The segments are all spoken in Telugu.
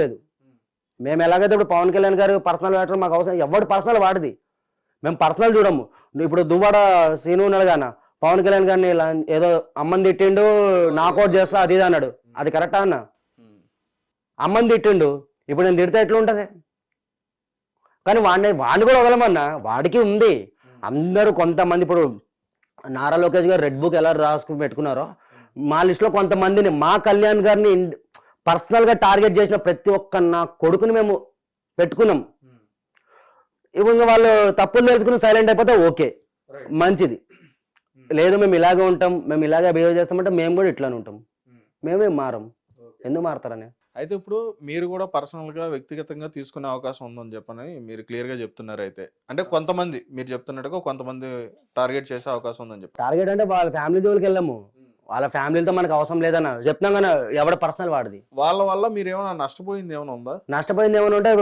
లేదు. మేము ఎలాగైతే ఇప్పుడు పవన్ కళ్యాణ్ గారు పర్సనల్ వాటర్ మాకు అవసరం ఎవడు పర్సనల్ వాడిది. మేము పర్సనల్ చూడము. ఇప్పుడు దువ్వాడ సీను ఉన్నాడు గాన పవన్ కళ్యాణ్ గారిని ఇలా ఏదో అమ్మని తిట్టిండు నాకౌట్ చేస్తా అది ఇది అన్నాడు. అది కరెక్టా అన్న? అమ్మని తిట్టిండు ఇప్పుడు నేను తిడితే ఎట్లా ఉంటుంది కానీ వాడిని వాడిని కూడా వదలమన్నా వాడికి ఉంది. అందరూ కొంతమంది ఇప్పుడు నారా లోకేష్ గారు రెడ్ బుక్ ఎలా రాసుకుని పెట్టుకున్నారో మా లిస్టులో కొంతమందిని మా కళ్యాణ్ గారిని పర్సనల్గా టార్గెట్ చేసిన ప్రతి ఒక్క నా కొడుకుని మేము పెట్టుకున్నాం. ఇంకా వాళ్ళు తప్పులు తెలుసుకుని సైలెంట్ అయిపోతే ఓకే మంచిది. లేదు మేము ఇలాగే ఉంటాం మేము ఇలాగే బిహేవ్ చేస్తామంటే మేము కూడా ఇట్లానే ఉంటాం. మేమే మారం. ఎందుకు మారతారని? అయితే ఇప్పుడు మీరు కూడా పర్సనల్గా వ్యక్తిగతంగా తీసుకునే అవకాశం ఉందని చెప్పని మీరు క్లియర్గా చెప్తున్నారు అయితే. అంటే కొంతమంది మీరు చెప్తున్నట్టుగా కొంతమంది టార్గెట్ చేసే అవకాశం ఉందని చెప్పి టార్గెట్ అంటే వాళ్ళ ఫ్యామిలీ జోలికి వెళ్ళాము. వాళ్ళ ఫ్యామిలీతో మనకు అవసరం లేదన్న చెప్తున్నాం కానీ ఎవడ పర్సనల్ వాడిది. వాళ్ళ వల్ల మీరు ఏమైనా నష్టపోయింది ఏమైనా ఉందా? నష్టపోయింది ఏమైనా ఉంటే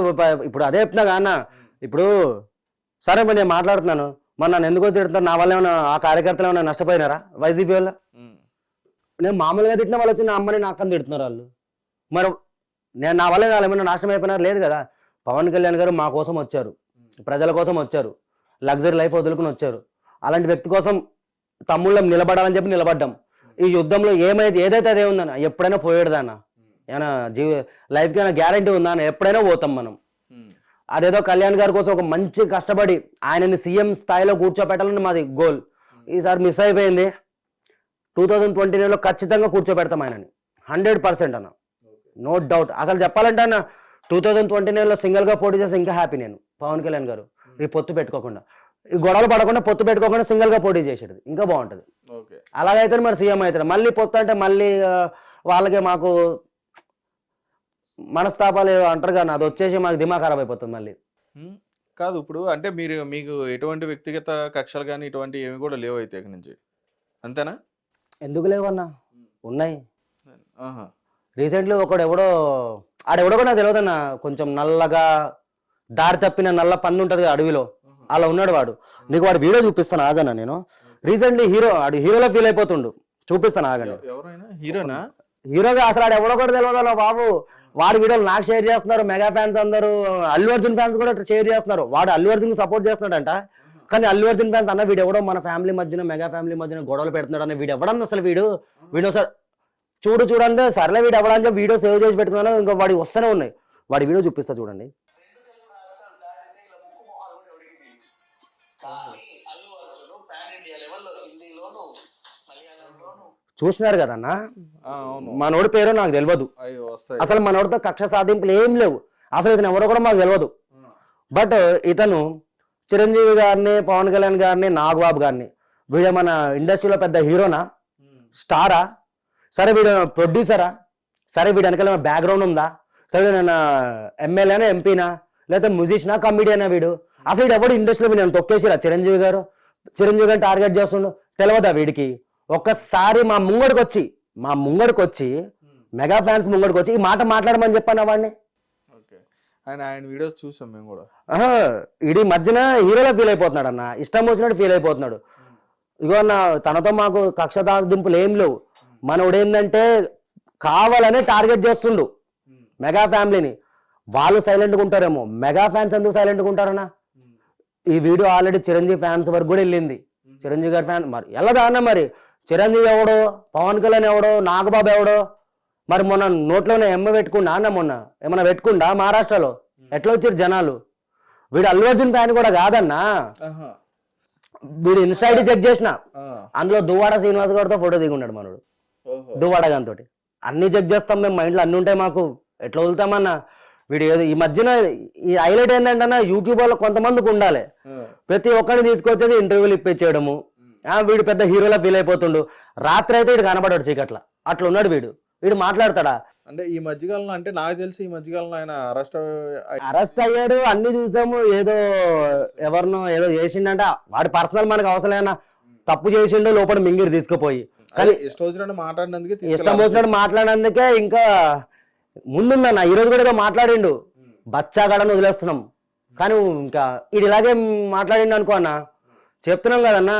ఇప్పుడు- అదే చెప్తున్నా అన్న. ఇప్పుడు సరే మరి నేను మాట్లాడుతున్నాను. మరి నన్ను ఎందుకో తిడుతున్నారు నా వల్ల ఏమైనా ఆ కార్యకర్తలు ఏమైనా నష్టపోయినారా? వైసీపీ వల్ల. నేను మామూలుగా తిట్టిన వాళ్ళు వచ్చి నా అమ్మని నా అక్కని తిడుతున్నారు వాళ్ళు. మరి నేను నా వల్ల వాళ్ళు ఏమైనా నాశనం అయిపోయినారు? లేదు కదా. పవన్ కళ్యాణ్ గారు మా కోసం వచ్చారు. ప్రజల కోసం వచ్చారు. లగ్జరీ లైఫ్ వదులుకుని వచ్చారు. అలాంటి వ్యక్తి కోసం తమ్ముళ్ళం నిలబడాలని చెప్పి నిలబడ్డాం. ఈ యుద్ధంలో ఏమైతే ఏదైతే అదే ఉందన్న ఎప్పుడైనా పోయేడుదాన్న ఏమైనా జీవ లైఫ్కి ఏమైనా గ్యారంటీ ఉందా అన్న? ఎప్పుడైనా పోతాం మనం. అదేదో కళ్యాణ్ గారి కోసం ఒక మంచి కష్టపడి ఆయనని సీఎం స్థాయిలో కూర్చోపెట్టాలని మాది గోల్. ఈసారి మిస్ అయిపోయింది. టూ థౌజండ్ ట్వంటీ నైన్లో ఖచ్చితంగా కూర్చోబెడతాం ఆయనని. హండ్రెడ్ పర్సెంట్ అన్న. No doubt. అసలు చెప్పాలంటే అన్న టూ థౌజండ్ ట్వంటీ నైన్లో సింగిల్గా పోటీ చేస్తే ఇంకా హ్యాపీ నేను పవన్ కళ్యాణ్ గారు. ఈ పొత్తు పెట్టుకోకుండా. గొడవలు పడకుండా పొత్తు పెట్టుకోకుండా సింగిల్గా పోటీ చేసేది. ఇంకా బాగుంటుంది. ఓకే. అలాగైతే మరి సీఎం అవుతాడు. మళ్ళీ పొత్తు అంటే మళ్ళీ వాళ్ళకి మాకు మనస్తాపాలు అంటారు కానీ అది వచ్చేసి మాకు దిమా ఖరాబ్ అయిపోతుంది మళ్ళీ. కాదు ఇప్పుడు అంటే మీరు మీకు ఎటువంటి వ్యక్తిగత కక్షలు కానీ ఇటువంటి ఏమి కూడా లేవు అయితే ఇక నుంచి. అంతేనా? ఎందుకు లేవన్నా ఉన్నాయి. ఆహా. రీసెంట్లీ ఒకడు ఎవడో ఆడెవడో కూడా నాకు తెలియదన్న. కొంచెం నల్లగా దారి తప్పిన నల్ల పన్ను ఉంటుంది అడవిలో. అలా ఉన్నాడు వాడు. నీకు వాడు వీడియో చూపిస్తాను ఆగన్న నేను? రీసెంట్లీ హీరో ఆడు హీరోలో ఫీల్ అయిపోతుండు. చూపిస్తాను ఆగండి. హీరోనా? హీరోగా అసలు ఆడు ఎవడో కూడా తెలియదు బాబు. వాడి వీడియోలు నాకు షేర్ చేస్తున్నారు మెగా ఫ్యాన్స్ అందరూ అల్లు అర్జున్ ఫ్యాన్స్ కూడా షేర్ చేస్తున్నారు. వాడు అల్లు అర్జున్ సపోర్ట్ చేస్తున్నాడంట. కానీ అల్లు అర్జున్ ఫ్యాన్స్ అన్న వీడు ఎవడో మన ఫ్యామిలీ మధ్యన మెగా ఫ్యామిలీ మధ్యన గొడవలు పెడుతున్నాడు అన్న వీడు ఎవడన్నా అసలు వీడు? వీడు సార్ చూడు చూడండి. సర్లే వీడు ఎవడని చెప్పి వీడియో సేవ్ చేసి పెట్టుకున్నాను. ఇంకా వాడి వస్తూనే ఉన్నాయి. వాడి వీడియో చూపిస్తా చూడండి. చూసినారు కదన్న? మనోడి పేరు నాకు తెలియదు అసలు మనోడితో కక్ష సాధింపులు ఏం లేవు. అసలు ఇతను ఎవరో కూడా మాకు తెలియదు బట్ ఇతను చిరంజీవి గారిని పవన్ కళ్యాణ్ గారిని నాగబాబు గారిని. వీడు మన ఇండస్ట్రీలో పెద్ద హీరోనా? స్టారా? సరే వీడు ప్రొడ్యూసరా? సరే వీడు వెనకాల బ్యాక్గ్రౌండ్ ఉందా? సరే నేను ఎమ్మెల్యేనా ఎంపీనా? లేకపోతే మ్యూజిషియనా కమిడియనా వీడు? అసలు వీడు ఎవడు ఇండస్ట్రీలో నేను తొక్కేసిరా? చిరంజీవి గారు? చిరంజీవి గారిని టార్గెట్ చేస్తుండు తెలియదా వీడికి? ఒక్కసారి మా ముంగడికి వచ్చి మా ముంగడికి వచ్చి మెగా ఫ్యాన్స్ ముంగడికి వచ్చి ఈ మాట మాట్లాడమని చెప్పాను వాడిని ఆయన వీడియోస్ చూసాం మేము కూడా. ఆహా, ఈడి మధ్యన హీరోలో ఫీల్ అయిపోతున్నాడు అన్న ఇష్టం వచ్చినట్టు ఫీల్ అయిపోతున్నాడు. ఇగో అన్న తనతో మాకు కక్ష దింపులు ఏం లేవు. మనోడు ఏంటంటే కావాలనే టార్గెట్ చేస్తుండు. మెగా ఫ్యామిలీని. వాళ్ళు సైలెంట్గా ఉంటారేమో. మెగా ఫ్యాన్స్ ఎందుకు సైలెంట్గా ఉంటారన్నా? ఈ వీడియో ఆల్రెడీ చిరంజీవి ఫ్యాన్స్ వరకు కూడా వెళ్ళింది. చిరంజీవి గారి ఫ్యాన్ మరి వెళ్ళదా అన్న మరి? చిరంజీవి ఎవడో పవన్ కళ్యాణ్ ఎవడో నాగబాబు ఎవడో మరి మొన్న నోట్లోనే ఎమ్మ పెట్టుకుండా అన్న మొన్న ఏమన్నా పెట్టుకుండా మహారాష్ట్రలో? ఎట్లా వచ్చారు జనాలు? వీడు అల్లు అర్జున్ ఫ్యాన్ కూడా కాదన్నా. వీడు ఇన్స్టా ఐడి చెక్ చేసిన. అందులో దువ్వాడ శ్రీనివాస్ గారితో ఫోటో దిగున్నాడు మనోడు. దువ్వాడ గారితో అన్ని చెక్ చేస్తాం మేము మైండ్లో అన్ని ఉంటాయి మాకు. ఎట్లా వదులుతామన్నా? వీడు ఏదో ఈ మధ్యన ఈ హైలైట్ ఏంటంటే యూట్యూబ్లో కొంతమందికి ఉండాలి. ప్రతి ఒక్కరిని తీసుకొచ్చేసి ఇంటర్వ్యూలు ఇప్పించేయడము. వీడు పెద్ద హీరోలా ఫీల్ అయిపోతుండు. రాత్రి అయితే వీడు కనబడాడు చీకట్ల. అట్లా ఉన్నాడు వీడు. వీడు మాట్లాడతాడా? అంటే ఈ మధ్యకాలంలో అంటే నాకు తెలిసి ఈ మధ్యకాలంలో ఆయన అరెస్ట్ అరెస్ట్ అయ్యాడు అన్ని చూసాము. ఏదో ఎవరినో ఏదో చేసిండంట. వాడి పర్సనల్ మనకు అవసరమైనా తప్పు చేసిండు లోపల మింగిరి తీసుకుపోయి. కానీ ఇష్టం వచ్చినట్టు మాట్లాడినందుకే ఇష్టం. వచ్చినట్టు మాట్లాడినందుకే ఇంకా ముందుందన్న. ఈ రోజు కూడా ఏదో మాట్లాడిండు. బచ్చాగాడని వదిలేస్తున్నాం. కానీ ఇంకా ఇది ఇలాగే మాట్లాడిండు అనుకో అన్న. చెప్తున్నాం కదన్నా.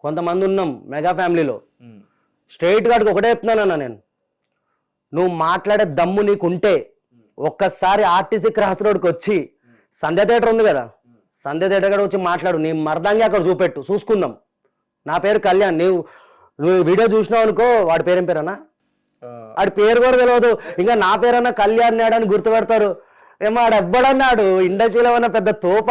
కొంతమంది ఉన్నాం మెగా ఫ్యామిలీలో. స్ట్రైట్ గాడికి ఒకటే చెప్తున్నానన్న నేను. నువ్వు మాట్లాడే దమ్ము నీకుంటే ఒక్కసారి ఆర్టీసీ క్రాస్ రోడ్కి వచ్చి సంధ్య థియేటర్ ఉంది కదా. సంధ్య థియేటర్ కూడా వచ్చి మాట్లాడు. నీ మర్దంగా అక్కడ చూపెట్టు. చూసుకుందాం. నా పేరు కళ్యాణ్. నీవు నువ్వు వీడియో చూసినావు అనుకో వాడి పేరేం పేరన్నా వాడి పేరు కూడా తెలియదు ఇంకా నా పేరన్నా కళ్యాణ్ నాడు అని గుర్తుపెడతారు. ఏమో ఆడు ఎవ్వడన్నాడు? ఇండస్ట్రీలో ఉన్న పెద్ద తోప.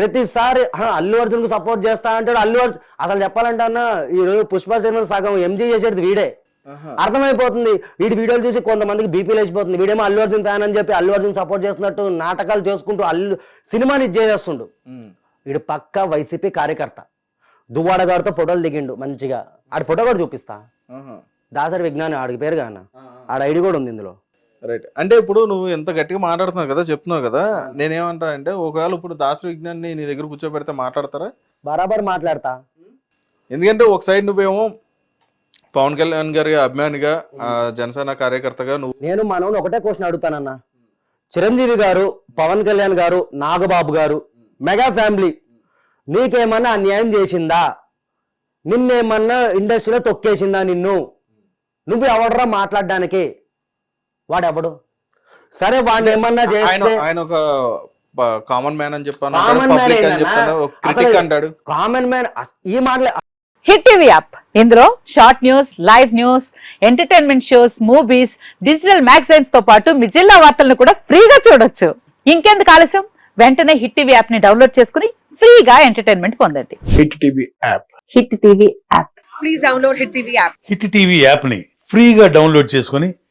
ప్రతిసారి "హా, అల్లు అర్జున్కు సపోర్ట్ చేస్తా అంటాడు అల్లు అర్జున్ అసలు చెప్పాలంటే అన్న ఈ రోజు పుష్ప సినిమా సగం ఎంజీ చేసేది వీడే. అర్థమైపోతుంది. వీడి వీడియోలు చూసి కొంతమందికి బీపీ లేచిపోతుంది వీడేమో అల్లు అర్జున్ ఫ్యాన్ అని చెప్పి అల్లు అర్జున్ సపోర్ట్ చేస్తున్నట్టు నాటకాలు చేసుకుంటూ అల్లు సినిమాని చేసేస్తుండు వీడు పక్క వైసీపీ కార్యకర్త. దువ్వాడ గారితో ఫోటోలు దిగిండు మంచిగా. ఆడి ఫోటో కూడా చూపిస్తా. దాసరి విజ్ఞాని ఆడికి పేరు కాన ఆడ ఐడి కూడా ఉంది ఇందులో. రైట్ అంటే ఇప్పుడు నువ్వు ఎంత గట్టిగా మాట్లాడుతున్నావు కదా చెప్తున్నావు కదా నేనేమంటా అంటే ఒకవేళ ఇప్పుడు దాసరి విజ్ఞాన్ని నీ దగ్గర కూర్చోబెడితే మాట్లాడతారా? బరాబర్ మాట్లాడతా. ఎందుకంటే ఒక సైడ్ నువ్వేమో పవన్ కళ్యాణ్ గారి అభిమానిగా ఆ, జనసేన కార్యకర్తగా నువ్వు నేను మనోని ఒకటే క్వశ్చన్ అడుగుతానన్న. చిరంజీవి గారు పవన్ కళ్యాణ్ గారు నాగబాబు గారు మెగా ఫ్యామిలీ నీకేమన్నా అన్యాయం చేసిందా? నిన్నేమన్నా ఇండస్ట్రీలో తొక్కేసిందా నిన్ను? నువ్వు ఎవడరా మాట్లాడడానికి? వాడెవడు? సరే వాడిని ఏమన్నా చేస్తే ఆయన ఒక కామన్ మ్యాన్ అని చెప్పాను. అంటాడు. కామన్ మ్యాన్ ఈ మాటలే హిట్ టీవీ యాప్. ఇందులో short news live news entertainment shows movies digital మ్యాగజైన్స్తో పాటు మీ జిల్లా వార్తలను కూడా ఫ్రీగా చూడొచ్చు. ఇంకెందుకు ఆలస్యం? వెంటనే హిట్ టీవీ యాప్ని డౌన్లోడ్ చేసుకుని ఫ్రీగా ఎంటర్టైన్మెంట్ పొందండి. Hit TV app. Hit TV app. Please download Hit TV app. Hit TV యాప్ని ఫ్రీగా డౌన్లోడ్ చేసుకొని